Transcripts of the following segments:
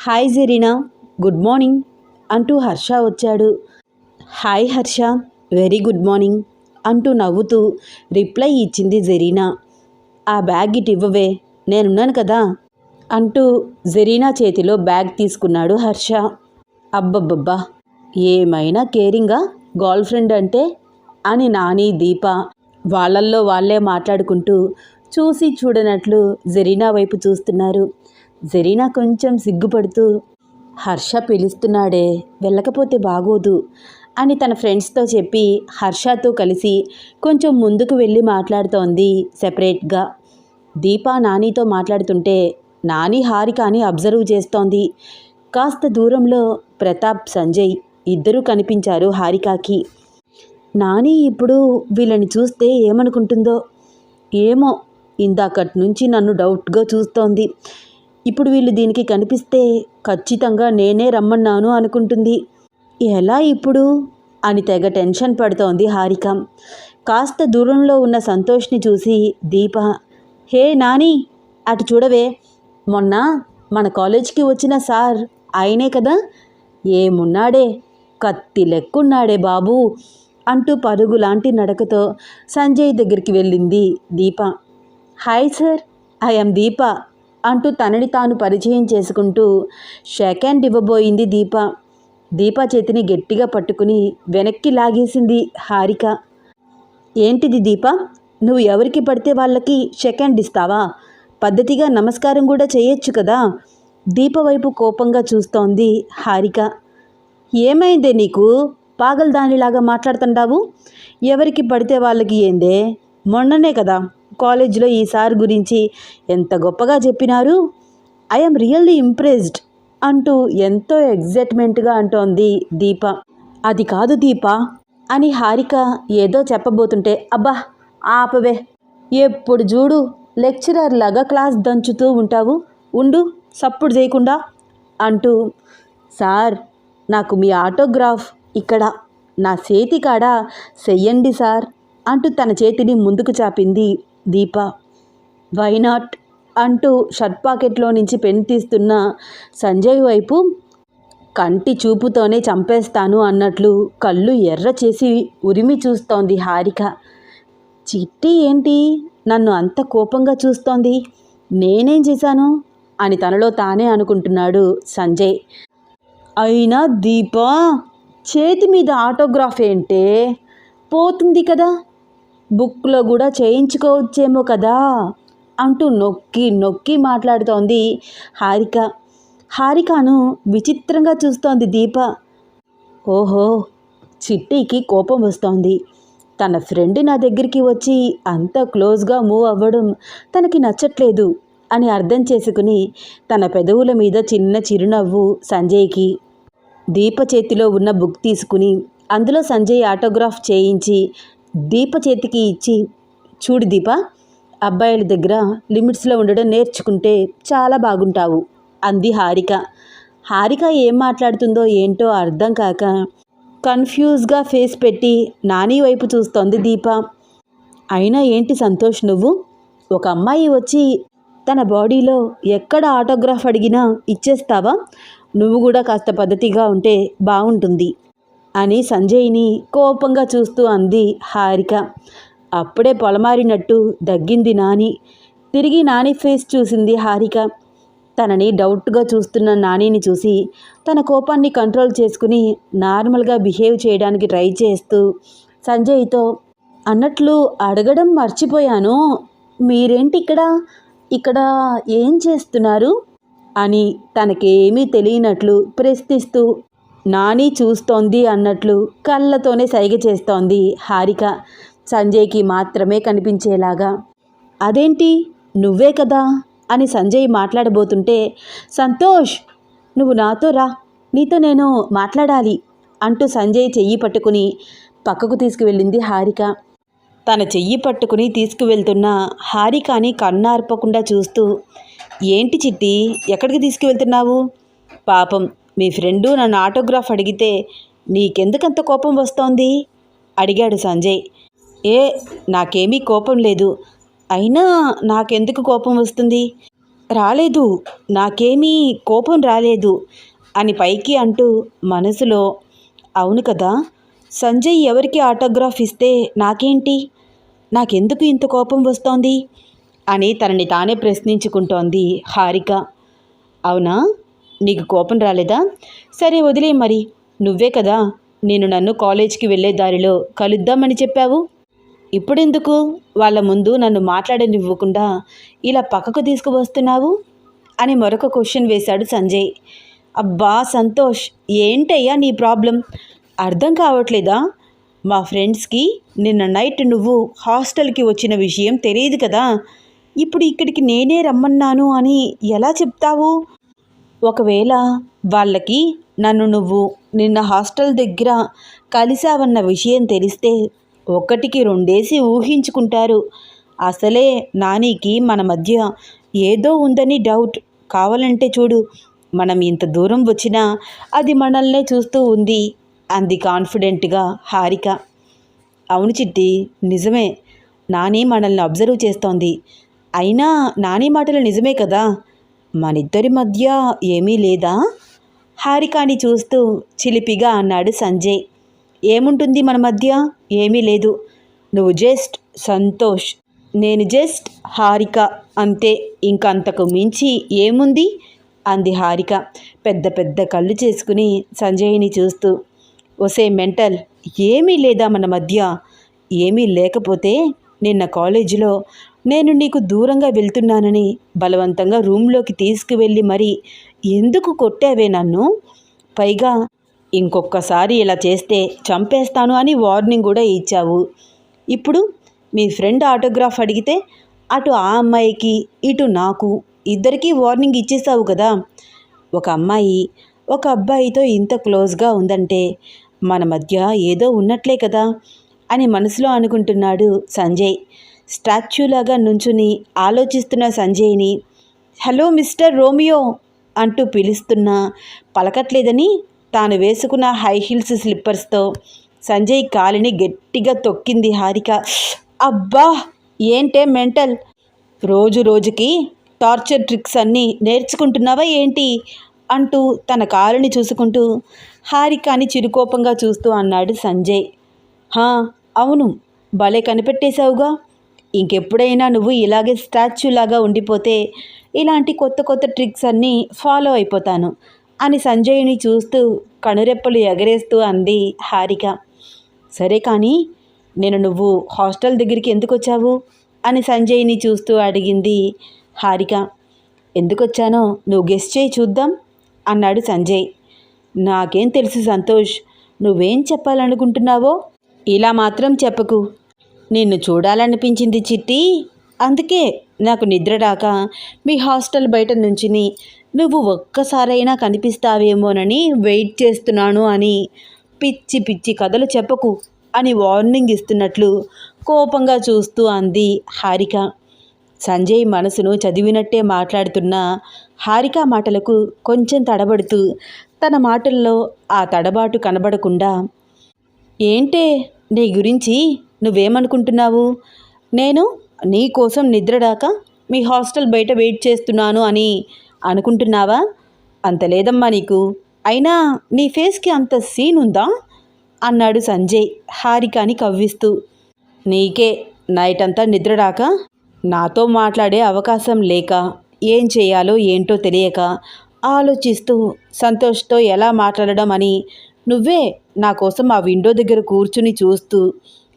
Hi Zareena good morning అంటూ హర్ష వచ్చాడు. Hi Harsha very good morning అంటూ నవ్వుతూ రిప్లై ఇచ్చింది జెరీనా. ఆ బ్యాగ్ ఇటు ఇవ్వవే నేనున్నాను కదా అంటూ జెరీనా చేతిలో బ్యాగ్ తీసుకున్నాడు హర్ష. అబ్బబ్బబ్బా ఏమైనా కేరింగా? గర్ల్ ఫ్రెండ్ అంటే? అని నాని దీప వాళ్ళల్లో వాళ్ళే మాట్లాడుకుంటూ చూసి చూడనట్లు జెరీనా వైపు చూస్తున్నారు. జరీనా కొంచెం సిగ్గుపడుతూ హర్ష పిలుస్తున్నాడే వెళ్ళకపోతే బాగోదు అని తన ఫ్రెండ్స్తో చెప్పి హర్షతో కలిసి కొంచెం ముందుకు వెళ్ళి మాట్లాడుతోంది సెపరేట్గా. దీప నానితో మాట్లాడుతుంటే నాని హారికాని అబ్జర్వ్ చేస్తోంది. కాస్త దూరంలో ప్రతాప్ సంజయ్ ఇద్దరూ కనిపించారు హారికాకి. నాని ఇప్పుడు వీళ్ళని చూస్తే ఏమనుకుంటుందో? ఏమో ఇందాకటి నుంచి నన్ను డౌట్గా చూస్తోంది. ఇప్పుడు వీళ్ళు దీనికి కనిపిస్తే ఖచ్చితంగా నేనే రమ్మన్నాను అనుకుంటుంది. ఎలా ఇప్పుడు? అని తెగ టెన్షన్ పడుతోంది హారిక. కాస్త దూరంలో ఉన్న సంతోష్ని చూసి దీప హే నాని అటు చూడవే. మొన్న మన కాలేజ్కి వచ్చిన సార్ ఆయనే కదా? ఏమున్నాడే? కత్తి లెక్కున్నాడే బాబు అంటూ పరుగు లాంటి నడకతో సంజయ్ దగ్గరికి వెళ్ళింది Deepa. Hi sir I'm Deepa. అంటూ తనని తాను పరిచయం చేసుకుంటూ షేక్ హ్యాండ్ ఇవ్వబోయింది దీప. దీప చేతిని గట్టిగా పట్టుకుని వెనక్కి లాగేసింది హారిక. ఏంటిది దీప? నువ్వు ఎవరికి పడితే వాళ్ళకి షేక్ హ్యాండ్ ఇస్తావా? పద్ధతిగా నమస్కారం కూడా చేయొచ్చు కదా? దీప వైపు కోపంగా చూస్తోంది హారిక. ఏమైందే నీకు? పాగల్ దానిలాగా మాట్లాడుతుండావు? ఎవరికి పడితే వాళ్ళకి ఏందే? మొన్ననే కదా. కాలేజీలో ఈ సార్ గురించి ఎంత గొప్పగా చెప్పినారు? ఐఎమ్ రియల్లీ ఇంప్రెస్డ్ అంటూ ఎంతో ఎగ్జైట్మెంట్గా అంటోంది దీప. అది కాదు దీప అని హారిక ఏదో చెప్పబోతుంటే అబ్బా ఆపవే. ఎప్పుడు చూడు లెక్చరర్ లాగా క్లాస్ దంచుతూ ఉంటావు. ఉండు సప్పుడు చేయకుండా అంటూ సార్ నాకు మీ ఆటోగ్రాఫ్ ఇక్కడ నా చేతి కాడ చెయ్యండి సార్ అంటూ తన చేతిని ముందుకు చాపింది దీప. వైనాట్ అంటూ షర్ట్ పాకెట్లో నుంచి పెన్ తీస్తున్న సంజయ్ వైపు కంటి చూపుతోనే చంపేస్తాను అన్నట్లు కళ్ళు ఎర్ర చేసి ఉరిమి చూస్తోంది హారిక. చిట్టి ఏంటి? నన్ను అంత కోపంగా చూస్తోంది. నేనేం చేశాను? అని తనలో తానే అనుకుంటున్నాడు సంజయ్. అయినా దీప చేతి మీద ఆటోగ్రాఫ్ ఏంటే? పోతుంది కదా. బుక్లో కూడా చేయించుకోవచ్చేమో కదా అంటూ నొక్కి నొక్కి మాట్లాడుతోంది హారిక. హారికను విచిత్రంగా చూస్తోంది దీప. ఓహో చిట్టికి కోపం వస్తోంది. తన ఫ్రెండ్ నా దగ్గరికి వచ్చి అంత క్లోజ్గా మూవ్ అవ్వడం తనకి నచ్చట్లేదు అని అర్థం చేసుకుని తన పెదవుల మీద చిన్న చిరునవ్వు సంజయ్కి. దీప చేతిలో ఉన్న బుక్ తీసుకుని అందులో సంజయ్ ఆటోగ్రాఫ్ చేయించి దీప చేతికి ఇచ్చి చూడు దీప అబ్బాయిల దగ్గర లిమిట్స్లో ఉండడం నేర్చుకుంటే చాలా బాగుంటావు అంది హారిక. హారిక ఏం మాట్లాడుతుందో ఏంటో అర్థం కాక కన్ఫ్యూజ్గా ఫేస్ పెట్టి నాని వైపు చూస్తోంది దీప. అయినా ఏంటి సంతోష్ నువ్వు? ఒక అమ్మాయి వచ్చి తన బాడీలో ఎక్కడ ఆటోగ్రాఫ్ అడిగినా ఇచ్చేస్తావా? నువ్వు కూడా కాస్త పద్ధతిగా ఉంటే బాగుంటుంది అని సంజయ్ని కోపంగా చూస్తూ అంది హారిక. అప్పుడే పొలమారినట్టు దగ్గింది నాని. తిరిగి నాని ఫేస్ చూసింది హారిక. తనని డౌట్గా చూస్తున్న నానిని చూసి తన కోపాన్ని కంట్రోల్ చేసుకుని నార్మల్గా బిహేవ్ చేయడానికి ట్రై చేస్తూ సంజయ్తో అన్నట్లు అడగడం మర్చిపోయాను. మీరేంటి ఇక్కడ ఇక్కడ ఏం చేస్తున్నారు? అని తనకేమీ తెలియనట్లు ప్రశ్నిస్తూ నాని చూస్తోంది అన్నట్లు కళ్ళతోనే సైగ చేస్తోంది హారిక. సంజయ్కి మాత్రమే కనిపించేలాగా. అదేంటి? నువ్వే కదా? అని సంజయ్ మాట్లాడబోతుంటే సంతోష్ నువ్వు నాతో రా. నీతో నేను మాట్లాడాలి అంటూ సంజయ్ చెయ్యి పట్టుకుని పక్కకు తీసుకువెళ్ళింది హారిక. తన చెయ్యి పట్టుకుని తీసుకువెళ్తున్న హారికాని కన్నార్పకుండా చూస్తూ ఏంటి చిట్టి ఎక్కడికి తీసుకువెళ్తున్నావు? పాపం మీ ఫ్రెండు నన్ను ఆటోగ్రాఫ్ అడిగితే నీకెందుకంత కోపం వస్తోంది? అడిగాడు సంజయ్. ఏ నాకేమీ కోపం లేదు. అయినా నాకెందుకు కోపం వస్తుంది? రాలేదు. నాకేమీ కోపం రాలేదు అని పైకి అంటూ మనసులో అవును కదా సంజయ్ ఎవరికి ఆటోగ్రాఫ్ ఇస్తే నాకేంటి? నాకెందుకు ఇంత కోపం వస్తోంది? అని తనని తానే ప్రశ్నించుకుంటోంది హారిక. అవునా? నీకు కోపం రాలేదా? సరే వదిలే మరి. నువ్వే కదా నేను నన్ను కాలేజ్కి వెళ్ళే దారిలో కలుద్దామని చెప్పావు. ఇప్పుడెందుకు? వాళ్ళ ముందు నన్ను మాట్లాడనివ్వకుండా ఇలా పక్కకు తీసుకువస్తున్నావు? అని మరొక క్వశ్చన్ వేశాడు సంజయ్. అబ్బా సంతోష్ ఏంటయ్యా నీ ప్రాబ్లం? అర్థం కావట్లేదా? మా ఫ్రెండ్స్కి నిన్న నైట్ నువ్వు హాస్టల్కి వచ్చిన విషయం తెలియదు కదా. ఇప్పుడు ఇక్కడికి నేనే రమ్మన్నాను అని ఎలా చెప్తావు? ఒకవేళ వాళ్ళకి నన్ను నువ్వు నిన్న హాస్టల్ దగ్గర కలిసావన్న విషయం తెలిస్తే ఒకటికి రెండేసి ఊహించుకుంటారు. అసలే నానికి మన మధ్య ఏదో ఉందని డౌట్. కావాలంటే చూడు మనం ఇంత దూరం వచ్చినా అది మనల్నే చూస్తూ ఉంది అంది కాన్ఫిడెంట్గా హారిక. అవును చిట్టి నిజమే. నాని మనల్ని అబ్జర్వ్ చేస్తోంది. అయినా నాని మాటలు నిజమే కదా? మనిద్దరి మధ్య ఏమీ లేదా? హారికాని చూస్తూ చిలిపిగా అన్నాడు సంజయ్. ఏముంటుంది మన మధ్య? ఏమీ లేదు. నువ్వు జస్ట్ సంతోష్. నేను జస్ట్ హారిక. అంతే. ఇంకంతకు మించి ఏముంది? అంది హారిక. పెద్ద పెద్ద కళ్ళు చేసుకుని సంజయ్ని చూస్తూ. ఒసే మెంటల్ ఏమీ లేదా మన మధ్య? ఏమీ లేకపోతే నిన్న కాలేజీలో నేను నీకు దూరంగా వెళ్తున్నానని బలవంతంగా రూమ్లోకి తీసుకువెళ్ళి మరి ఎందుకు కొట్టావే నన్ను? పైగా ఇంకొకసారి ఇలా చేస్తే చంపేస్తాను అని వార్నింగ్ కూడా ఇచ్చావు. ఇప్పుడు మీ ఫ్రెండ్ ఆటోగ్రాఫ్ అడిగితే అటు ఆ అమ్మాయికి ఇటు నాకు ఇద్దరికీ వార్నింగ్ ఇచ్చేసావు కదా. ఒక అమ్మాయి ఒక అబ్బాయితో ఇంత క్లోజ్గా ఉందంటే మన మధ్య ఏదో ఉన్నట్లే కదా అని మనసులో అనుకుంటున్నాడు సంజయ్. స్టాచ్యూలాగా నుంచుని ఆలోచిస్తున్న సంజయ్ని హలో మిస్టర్ రోమియో అంటూ పిలుస్తున్నా పలకట్లేదని తాను వేసుకున్న హై హీల్స్ స్లిప్పర్స్తో సంజయ్ కాలిని గట్టిగా తొక్కింది హారిక. అబ్బా! ఏంటే మెంటల్? రోజు రోజుకి టార్చర్ ట్రిక్స్ అన్నీ నేర్చుకుంటున్నావా ఏంటి? అంటూ తన కాలుని చూసుకుంటూ హారికాని చిరుకోపంగా చూస్తూ అన్నాడు సంజయ్. హా అవును. భలే కనిపెట్టేశావుగా. ఇంకెప్పుడైనా నువ్వు ఇలాగే స్టాచ్యూలాగా ఉండిపోతే ఇలాంటి కొత్త కొత్త ట్రిక్స్ అన్నీ ఫాలో అయిపోతాను అని సంజయ్ని చూస్తూ కనురెప్పలు ఎగరేస్తూ అంది హారిక. సరే కానీ నేను నువ్వు హాస్టల్ దగ్గరికి ఎందుకు వచ్చావు అని సంజయ్ని చూస్తూ అడిగింది హారిక. ఎందుకు వచ్చానో నువ్వు గెస్ట్ చేయి చూద్దాం అన్నాడు సంజయ్. నాకేం తెలుసు సంతోష్ నువ్వేం చెప్పాలనుకుంటున్నావో? ఇలా మాత్రం చెప్పకు. నిన్ను చూడాలనిపించింది చిట్టి. అందుకే నాకు నిద్ర రాక మీ హాస్టల్ బయట నుంచిని నువ్వు ఒక్కసారైనా కనిపిస్తావేమోనని వెయిట్ చేస్తున్నాను అని పిచ్చి పిచ్చి కథలు చెప్పకు అని వార్నింగ్ ఇస్తున్నట్లు కోపంగా చూస్తూ అంది హారిక. సంజయ్ మనసును చదివినట్టే మాట్లాడుతున్న హారిక మాటలకు కొంచెం తడబడుతూ తన మాటల్లో ఆ తడబాటు కనబడకుండా ఏంటే నీ గురించి? నువ్వేమనుకుంటున్నావు? నేను నీ కోసం నిద్రడాక మీ హాస్టల్ బయట వెయిట్ చేస్తున్నాను అని అనుకుంటున్నావా? అంత లేదమ్మా నీకు. అయినా నీ ఫేస్కి అంత సీన్ ఉందా? అన్నాడు సంజయ్ హారికాని కవ్విస్తూ. నీకే నైట్ అంతా నిద్రడాక నాతో మాట్లాడే అవకాశం లేక ఏం చేయాలో ఏంటో తెలియక ఆలోచిస్తూ సంతోష్తో ఎలా మాట్లాడడం అని నువ్వే నా కోసం ఆ విండో దగ్గర కూర్చుని చూస్తూ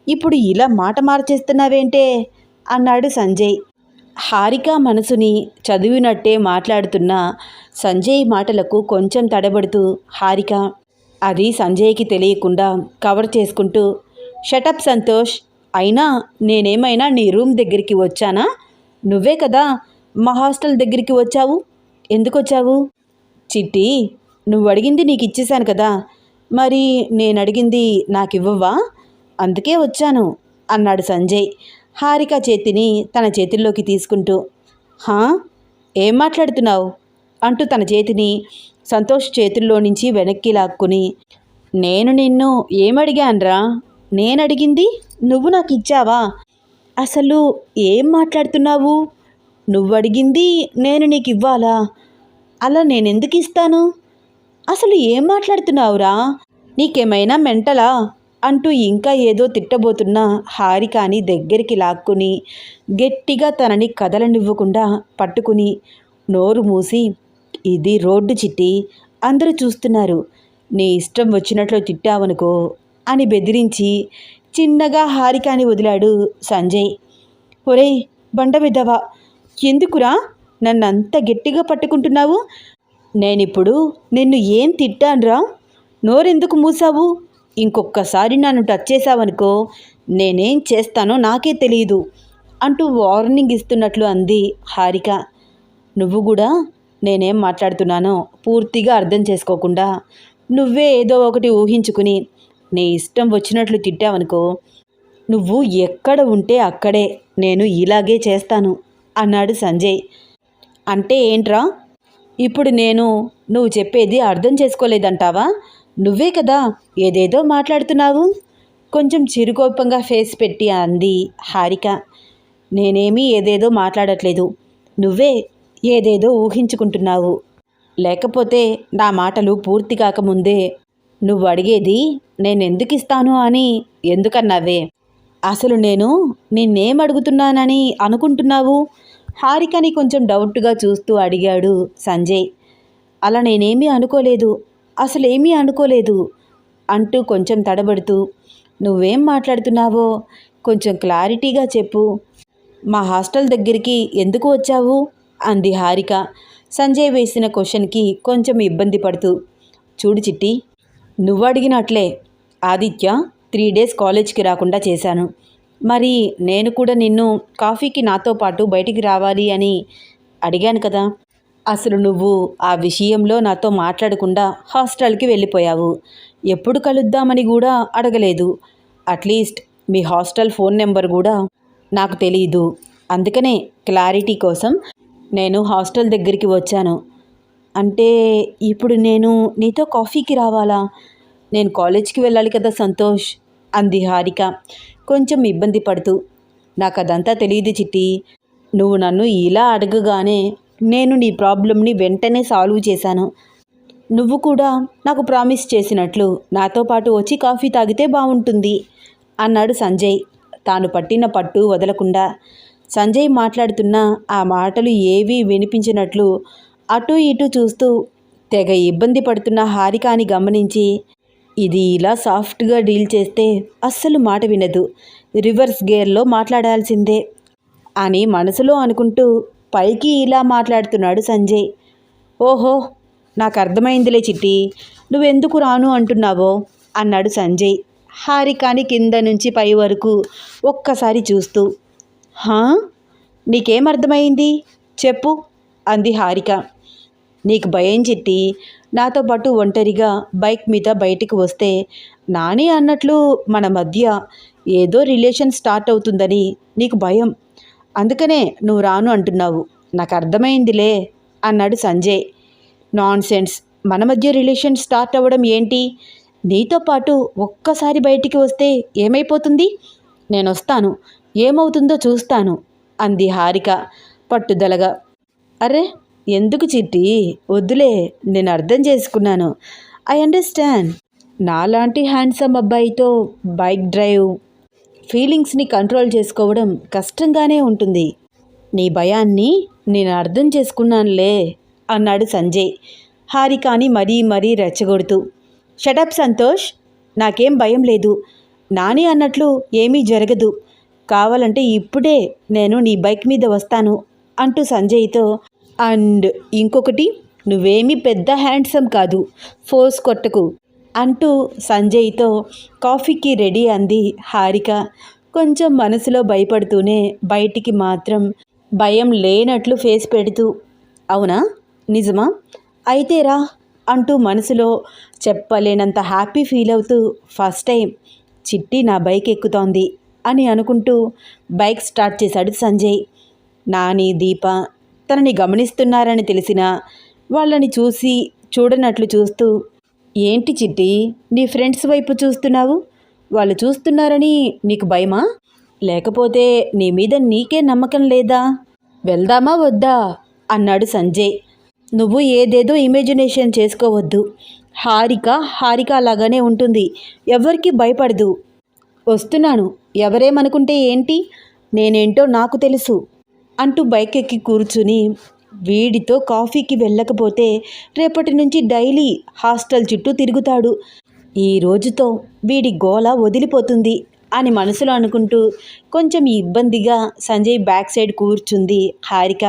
ఇప్పుడు ఇలా మాట మార్చేస్తున్నావేంటే? అన్నాడు సంజయ్. హారిక మనసుని చదివినట్టే మాట్లాడుతున్న సంజయ్ మాటలకు కొంచెం తడబడుతూ హారిక అది సంజయ్కి తెలియకుండా కవర్ చేసుకుంటూ షటప్ సంతోష్. అయినా నేనేమైనా నీ రూమ్ దగ్గరికి వచ్చానా? నువ్వే కదా మా హాస్టల్ దగ్గరికి వచ్చావు. ఎందుకు వచ్చావు చిట్టి నువ్వు అడిగింది నీకు ఇచ్చేశాను కదా. మరి నేను అడిగింది నాకు ఇవ్వవా అందుకే వచ్చాను అన్నాడు సంజయ్ హారిక చేతిని తన చేతుల్లోకి తీసుకుంటూ. హా? ఏం మాట్లాడుతున్నావు? అంటూ తన చేతిని సంతోష్ చేతుల్లో నుంచి వెనక్కి లాక్కుని. నేను నిన్ను ఏమడిగానరా? నేను అడిగింది నువ్వు నాకు ఇచ్చావా? అసలు ఏం మాట్లాడుతున్నావు? నువ్వు అడిగింది నేను నీకు ఇవ్వాలా? అలా నేను ఎందుకు ఇస్తాను? అసలు ఏం మాట్లాడుతున్నావురా? నీకేమైనా మెంటలా? అంటూ ఇంకా ఏదో తిట్టబోతున్న హారికాని దగ్గరికి లాక్కుని గట్టిగా తనని కదలనివ్వకుండా పట్టుకుని నోరు మూసి ఇది రోడ్డు చిట్టి అందరూ చూస్తున్నారు. నీ ఇష్టం వచ్చినట్లు తిట్టావనుకో అని బెదిరించి చిన్నగా హారికాని వదిలాడు సంజయ్. ఒరేయ్ బండ విధవా ఎందుకురా నన్ను అంత గట్టిగా పట్టుకుంటున్నావు? నేనిప్పుడు నిన్ను ఏం తిట్టానురా? నోరెందుకు మూసావు? ఇంకొక్కసారి నన్ను టచ్ చేసావనుకో నేనేం చేస్తానో నాకే తెలియదు అంటూ వార్నింగ్ ఇస్తున్నట్లు అంది హారిక. నువ్వు కూడా నేనేం మాట్లాడుతున్నానో పూర్తిగా అర్థం చేసుకోకుండా నువ్వే ఏదో ఒకటి ఊహించుకుని నీ ఇష్టం వచ్చినట్లు తిట్టావనుకో నువ్వు ఎక్కడ ఉంటే అక్కడే నేను ఇలాగే చేస్తాను అన్నాడు సంజయ్. అంటే ఏంట్రా? ఇప్పుడు నేను నువ్వు చెప్పేది అర్థం చేసుకోలేదంటావా? నువ్వే కదా ఏదేదో మాట్లాడుతున్నావు? కొంచెం చిరుకోపంగా ఫేస్ పెట్టి అంది హారిక. నేనేమీ ఏదేదో మాట్లాడట్లేదు. నువ్వే ఏదేదో ఊహించుకుంటున్నావు. లేకపోతే నా మాటలు పూర్తి కాకముందే నువ్వు అడిగేది నేనెందుకు ఇస్తాను అని ఎందుకన్నావే? అసలు నేను నిన్నేం అడుగుతున్నానని అనుకుంటున్నావు? హారికని కొంచెం డౌట్గా చూస్తూ అడిగాడు సంజయ్. అలా నేనేమీ అనుకోలేదు. అసలేమీ అనుకోలేదు. అంటూ కొంచెం తడబడుతూ నువ్వేం మాట్లాడుతున్నావో? కొంచెం క్లారిటీగా చెప్పు. మా హాస్టల్ దగ్గరికి ఎందుకు వచ్చావు? అంది హారిక సంజయ్ వేసిన క్వశ్చన్కి కొంచెం ఇబ్బంది పడుతూ. చూడు చిట్టి నువ్వు అడిగినట్లే. ఆదిత్య త్రీ డేస్ కాలేజ్కి రాకుండా చేశాను. మరి నేను కూడా నిన్ను కాఫీకి నాతో పాటు బయటికి రావాలి అని అడిగాను కదా. అసలు నువ్వు ఆ విషయంలో నాతో మాట్లాడకుండా హాస్టల్కి వెళ్ళిపోయావు. ఎప్పుడు కలుద్దామని కూడా అడగలేదు. అట్లీస్ట్ మీ హాస్టల్ ఫోన్ నెంబర్ కూడా నాకు తెలియదు అందుకనే క్లారిటీ కోసం నేను హాస్టల్ దగ్గరికి వచ్చాను. అంటే ఇప్పుడు నేను నీతో కాఫీకి రావాలా? నేను కాలేజ్కి వెళ్ళాలి కదా సంతోష్? అంది హారిక కొంచెం ఇబ్బంది పడుతూ. నాకు అదంతా తెలియదు చిట్టి. నువ్వు నన్ను ఇలా అడగగానే నేను నీ ప్రాబ్లమ్ని వెంటనే సాల్వ్ చేశాను. నువ్వు కూడా నాకు ప్రామిస్ చేసినట్లు నాతో పాటు వచ్చి కాఫీ తాగితే బాగుంటుంది అన్నాడు సంజయ్. తాను పట్టిన పట్టు వదలకుండా. సంజయ్ మాట్లాడుతున్న ఆ మాటలు ఏవీ వినిపించినట్లు అటు ఇటు చూస్తూ తెగ ఇబ్బంది పడుతున్న హారికాని గమనించి ఇది ఇలా సాఫ్ట్గా డీల్ చేస్తే అస్సలు మాట వినదు రివర్స్ గేర్లో మాట్లాడాల్సిందే అని మనసులో అనుకుంటూ పైకి ఇలా మాట్లాడుతున్నాడు సంజయ్. ఓహో నాకు అర్థమైందిలే చిట్టి. నువ్వెందుకు రాను అంటున్నావో? అన్నాడు సంజయ్ హారికాని కింద నుంచి పై వరకు ఒక్కసారి చూస్తూ. హా? నీకేం అర్థమైంది చెప్పు అంది హారిక. నీకు భయం చిట్టి. నాతో పాటు ఒంటరిగా బైక్ మీద బయటికి వస్తే నాని అన్నట్లు మన మధ్య ఏదో రిలేషన్ స్టార్ట్ అవుతుందని నీకు భయం. అందుకనే నువ్వు రాను అంటున్నావు. నాకు అర్థమైందిలే అన్నాడు సంజయ్. నాన్ సెన్స్ మన మధ్య రిలేషన్ స్టార్ట్ అవ్వడం ఏంటి? నీతో పాటు ఒక్కసారి బయటికి వస్తే ఏమైపోతుంది? నేను వస్తాను ఏమవుతుందో చూస్తాను అంది హారిక పట్టుదలగా. అరే ఎందుకు చిట్టి? వద్దులే నేను అర్థం చేసుకున్నాను. I understand. నాలాంటి హ్యాండ్సమ్ అబ్బాయితో బైక్ డ్రైవ్ ఫీలింగ్స్ని కంట్రోల్ చేసుకోవడం కష్టంగానే ఉంటుంది. నీ భయాన్ని నేను అర్థం చేసుకున్నానులే అన్నాడు సంజయ్. హారికాని మరీ మరీ రెచ్చగొడుతూ. Shut up Santosh. నాకేం భయం లేదు. నాని అన్నట్లు ఏమీ జరగదు. కావాలంటే ఇప్పుడే నేను నీ బైక్ మీద వస్తాను అంటూ సంజయ్తో. అండ్ ఇంకొకటి నువ్వేమీ పెద్ద హ్యాండ్సమ్ కాదు. ఫోర్స్ కొట్టకు. అంటూ సంజయ్తో కాఫీకి రెడీ అంది హారిక. కొంచెం మనసులో భయపడుతూనే బయటికి మాత్రం భయం లేనట్లు ఫేస్ పెడుతూ అవునా? నిజమా? అయితే రా అంటూ మనసులో చెప్పలేనంత హ్యాపీ ఫీల్ అవుతూ ఫస్ట్ టైం చిట్టి నా బైక్ ఎక్కుతోంది అని అనుకుంటూ బైక్ స్టార్ట్ చేశాడు సంజయ్. నాని దీప తనని గమనిస్తున్నారని తెలిసిన వాళ్ళని చూసి చూడనట్లు చూస్తూ ఏంటి చిట్టి నీ ఫ్రెండ్స్ వైపు చూస్తున్నావు? వాళ్ళు చూస్తున్నారని నీకు భయమా? లేకపోతే నీ మీద నీకే నమ్మకం లేదా? వెళ్దామా వద్దా? అన్నాడు సంజయ్. నువ్వు ఏదేదో ఇమాజినేషన్ చేసుకోవద్దు. హారిక హారిక లాగానే ఉంటుంది. ఎవరికి భయపడదు. వస్తున్నాను. ఎవరేమనుకుంటే ఏంటి? నేనేంటో నాకు తెలుసు అంటూ బైక్ ఎక్కి కూర్చుని వీడితో కాఫీకి వెళ్ళకపోతే రేపటి నుంచి డైలీ హాస్టల్ చుట్టూ తిరుగుతాడు. ఈ రోజుతో వీడి గోల వదిలిపోతుంది అని మనసులో అనుకుంటూ కొంచెం ఇబ్బందిగా సంజయ్ బ్యాక్ సైడ్ కూర్చుంది హారిక.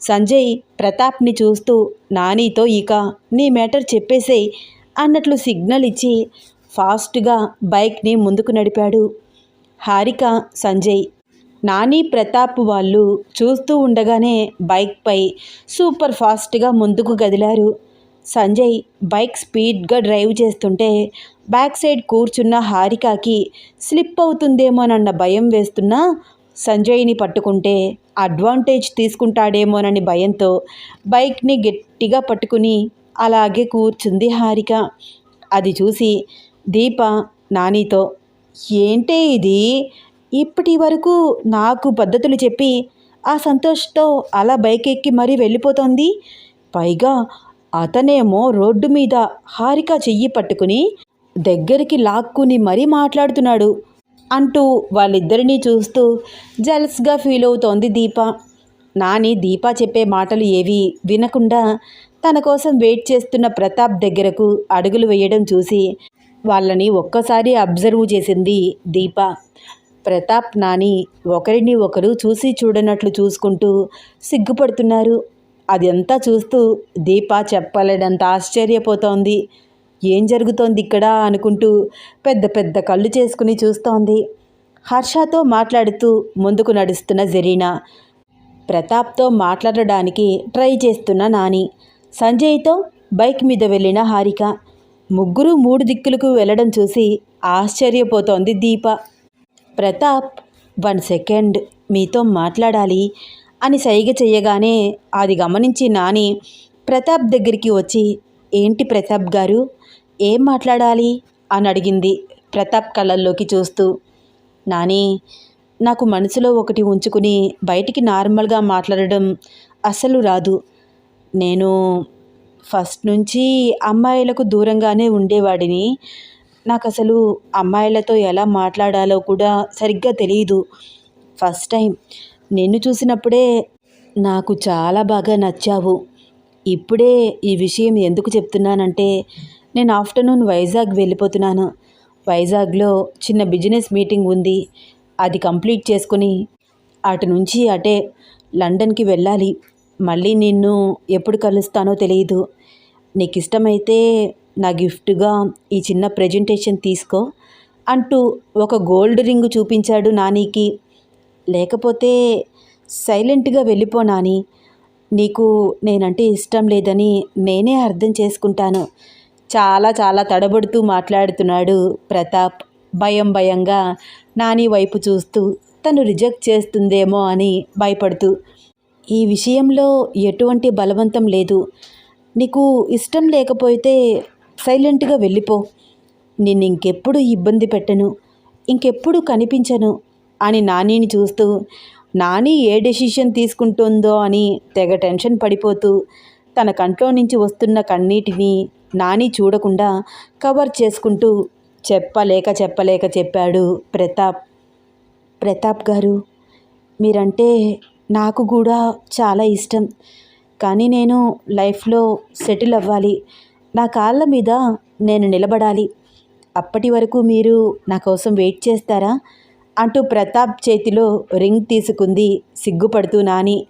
సంజయ్ ప్రతాప్ని చూస్తూ నానీతో ఇక నీ మ్యాటర్ చెప్పేసేయ్ అన్నట్లు సిగ్నల్ ఇచ్చి ఫాస్ట్గా బైక్ని ముందుకు నడిపాడు. హారిక సంజయ్ నాని ప్రతాప్ వాళ్ళు చూస్తూ ఉండగానే బైక్పై సూపర్ ఫాస్ట్గా ముందుకు కదిలారు సంజయ్ బైక్ స్పీడ్గా డ్రైవ్ చేస్తుంటే బ్యాక్ సైడ్ కూర్చున్న హారికకి స్లిప్ అవుతుందేమోనన్న భయం వేస్తున్నా సంజయ్ని పట్టుకుంటే అడ్వాంటేజ్ తీసుకుంటాడేమోనని భయంతో బైక్ని గట్టిగా పట్టుకుని అలాగే కూర్చుంది హారిక. అది చూసి దీప నానితో ఏంటే ఇది? ఇప్పటి వరకు నాకు పద్ధతులు చెప్పి ఆ సంతోష్తో అలా బైక్ ఎక్కి మరీ వెళ్ళిపోతోంది. పైగా అతనేమో రోడ్డు మీద హారిక చెయ్యి పట్టుకుని దగ్గరికి లాక్కుని మరీ మాట్లాడుతున్నాడు అంటూ వాళ్ళిద్దరినీ చూస్తూ జల్స్గా ఫీల్ అవుతోంది దీప. నాని దీప చెప్పే మాటలు ఏవి వినకుండా తన కోసం వెయిట్ చేస్తున్న ప్రతాప్ దగ్గరకు అడుగులు వేయడం చూసి వాళ్ళని ఒక్కసారి అబ్జర్వ్ చేసింది దీప. ప్రతాప్ నాని ఒకరిని ఒకరు చూసి చూడనట్లు చూసుకుంటూ సిగ్గుపడుతున్నారు. అదంతా చూస్తూ దీప చెప్పలేనంత ఆశ్చర్యపోతోంది. ఏం జరుగుతోంది ఇక్కడ అనుకుంటూ పెద్ద పెద్ద కళ్ళు చేసుకుని చూస్తోంది. హర్షతో మాట్లాడుతూ ముందుకు నడుస్తున్న జరీనా. ప్రతాప్తో మాట్లాడడానికి ట్రై చేస్తున్న నాని. సంజయ్తో బైక్ మీద వెళ్ళిన హారిక. ముగ్గురు మూడు దిక్కులకు వెళ్ళడం చూసి ఆశ్చర్యపోతోంది దీప. ప్రతాప్ వన్ సెకండ్ మీతో మాట్లాడాలి అని సైగ చేయగానే అది గమనించి నాని ప్రతాప్ దగ్గరికి వచ్చి ఏంటి ప్రతాప్ గారు? ఏం మాట్లాడాలి? అని అడిగింది ప్రతాప్ కళ్ళల్లోకి చూస్తూ. నాని నాకు మనసులో ఒకటి ఉంచుకుని బయటికి నార్మల్గా మాట్లాడడం అసలు రాదు. నేను ఫస్ట్ నుంచి అమ్మాయిలకు దూరంగానే ఉండేవాడిని. నాకు అసలు అమ్మాయిలతో ఎలా మాట్లాడాలో కూడా సరిగ్గా తెలియదు ఫస్ట్ టైం. నిన్ను చూసినప్పుడే నాకు చాలా బాగా నచ్చావు. ఇప్పుడే ఈ విషయం ఎందుకు చెప్తున్నానంటే నేను ఆఫ్టర్నూన్ వైజాగ్ వెళ్ళిపోతున్నాను. వైజాగ్లో చిన్న బిజినెస్ మీటింగ్ ఉంది. అది కంప్లీట్ చేసుకుని అటు నుంచి అటే లండన్కి వెళ్ళాలి. మళ్ళీ నిన్ను ఎప్పుడు కలుస్తానో తెలియదు నీకు ఇష్టమైతే నా గిఫ్ట్గా ఈ చిన్న ప్రజెంటేషన్ తీసుకో అంటూ ఒక గోల్డ్ రింగ్ చూపించాడు నానికి. లేకపోతే సైలెంట్గా వెళ్ళిపో నాని. నీకు నేనంటే ఇష్టం లేదని నేనే అర్థం చేసుకుంటాను చాలా చాలా తడబడుతూ మాట్లాడుతున్నాడు ప్రతాప్. భయం భయంగా నాని వైపు చూస్తూ తను రిజెక్ట్ చేస్తుందేమో అని భయపడుతూ ఈ విషయంలో ఎటువంటి బలవంతం లేదు. నీకు ఇష్టం లేకపోతే సైలెంట్గా వెళ్ళిపో. నిన్ను ఇంకెప్పుడు ఇబ్బంది పెట్టను. ఇంకెప్పుడు కనిపించను అని నానిని చూస్తూ నాని ఏ డెసిషన్ తీసుకుంటుందో అని తెగ టెన్షన్ పడిపోతూ తన కంట్లో నుంచి వస్తున్న కన్నీటిని నాని చూడకుండా కవర్ చేసుకుంటూ చెప్పలేక చెప్పలేక చెప్పాడు ప్రతాప్. ప్రతాప్ గారు మీరంటే నాకు కూడా చాలా ఇష్టం. కానీ నేను లైఫ్లో సెటిల్ అవ్వాలి. నా కాళ్ళ మీద నేను నిలబడాలి. అప్పటి వరకు మీరు నా కోసం వెయిట్ చేస్తారా? అంటూ ప్రతాప్ చేతిలో రింగ్ తీసుకుంది సిగ్గుపడుతూ నాని.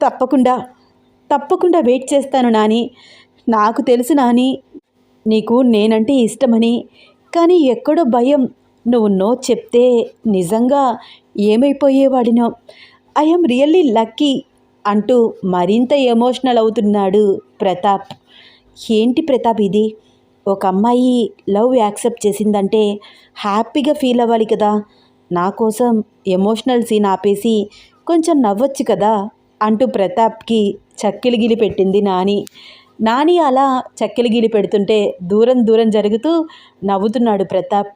తప్పకుండా తప్పకుండా వెయిట్ చేస్తాను నాని. నాకు తెలుసు నాని నీకు నేనంటే ఇష్టమని. కానీ ఎక్కడో భయం. నువ్వు నో చెప్తే నిజంగా ఏమైపోయేవాడినో. ఐఎమ్ రియల్లీ లక్కీ అంటూ మరింత ఎమోషనల్ అవుతున్నాడు ప్రతాప్. ఏంటి ప్రతాప్ ఇది? ఒక అమ్మాయి లవ్ యాక్సెప్ట్ చేసిందంటే హ్యాపీగా ఫీల్ అవ్వాలి కదా. నా కోసం ఎమోషనల్ సీన్ ఆపేసి కొంచెం నవ్వొచ్చు కదా అంటూ ప్రతాప్కి చక్కిలిగిలి పెట్టింది నాని. నాని అలా చక్కెలిగిలి పెడుతుంటే దూరం దూరం జరుగుతూ నవ్వుతున్నాడు ప్రతాప్.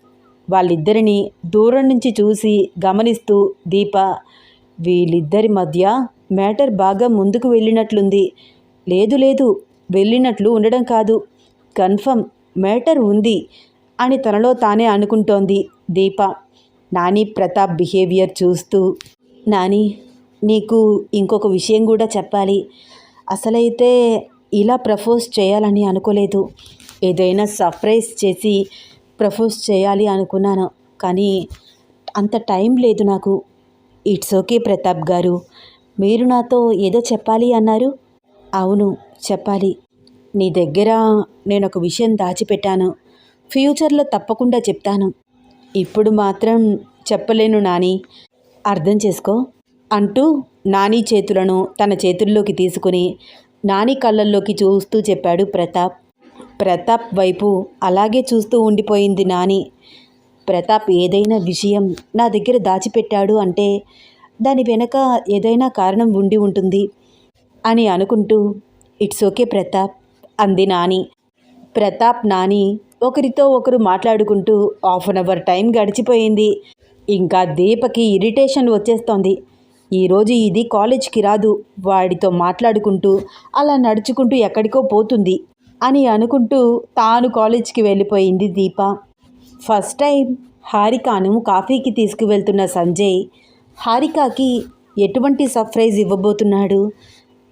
వాళ్ళిద్దరిని దూరం నుంచి చూసి గమనిస్తూ దీప వీళ్ళిద్దరి మధ్య మ్యాటర్ బాగా ముందుకు వెళ్ళినట్లుంది. లేదు లేదు వెళ్ళినట్లు ఉండడం కాదు. కన్ఫర్మ్ మ్యాటర్ ఉంది అని తనలో తానే అనుకుంటోంది దీప. నాని ప్రతాప్ బిహేవియర్ చూస్తూ నాని నీకు ఇంకొక విషయం కూడా చెప్పాలి. అసలైతే ఇలా ప్రపోజ్ చేయాలని అనుకోలేదు. ఏదైనా సర్ప్రైజ్ చేసి ప్రపోజ్ చేయాలి అనుకున్నాను కానీ అంత టైం లేదు నాకు. ఇట్స్ ఓకే ప్రతాప్ గారు మీరు నాతో ఏదో చెప్పాలి అన్నారు. అవును చెప్పాలి. నీ దగ్గర నేను ఒక విషయం దాచిపెట్టాను. ఫ్యూచర్లో తప్పకుండా చెప్తాను. ఇప్పుడు మాత్రం చెప్పలేను నాని. అర్థం చేసుకో. అంటూ నాని చేతులను తన చేతుల్లోకి తీసుకుని నాని కళ్ళల్లోకి చూస్తూ చెప్పాడు ప్రతాప్. ప్రతాప్ వైపు అలాగే చూస్తూ ఉండిపోయింది నాని. ప్రతాప్ ఏదైనా విషయం నా దగ్గర దాచిపెట్టాడు అంటే దాని వెనక ఏదైనా కారణం ఉండి ఉంటుంది అని అనుకుంటూ ఇట్స్ ఓకే ప్రతాప్ అంది నాని. ప్రతాప్ నాని ఒకరితో ఒకరు మాట్లాడుకుంటూ హాఫ్ అన్ అవర్ టైం గడిచిపోయింది. ఇంకా దీపకి ఇరిటేషన్ వచ్చేస్తోంది. ఈరోజు ఇది కాలేజ్కి రాదు. వాడితో మాట్లాడుకుంటూ అలా నడుచుకుంటూ ఎక్కడికో పోతుంది అని అనుకుంటూ తాను కాలేజ్కి వెళ్ళిపోయింది దీప. ఫస్ట్ టైం హారికాను కాఫీకి తీసుకువెళ్తున్న సంజయ్ హారికాకి ఎటువంటి సర్ప్రైజ్ ఇవ్వబోతున్నాడు?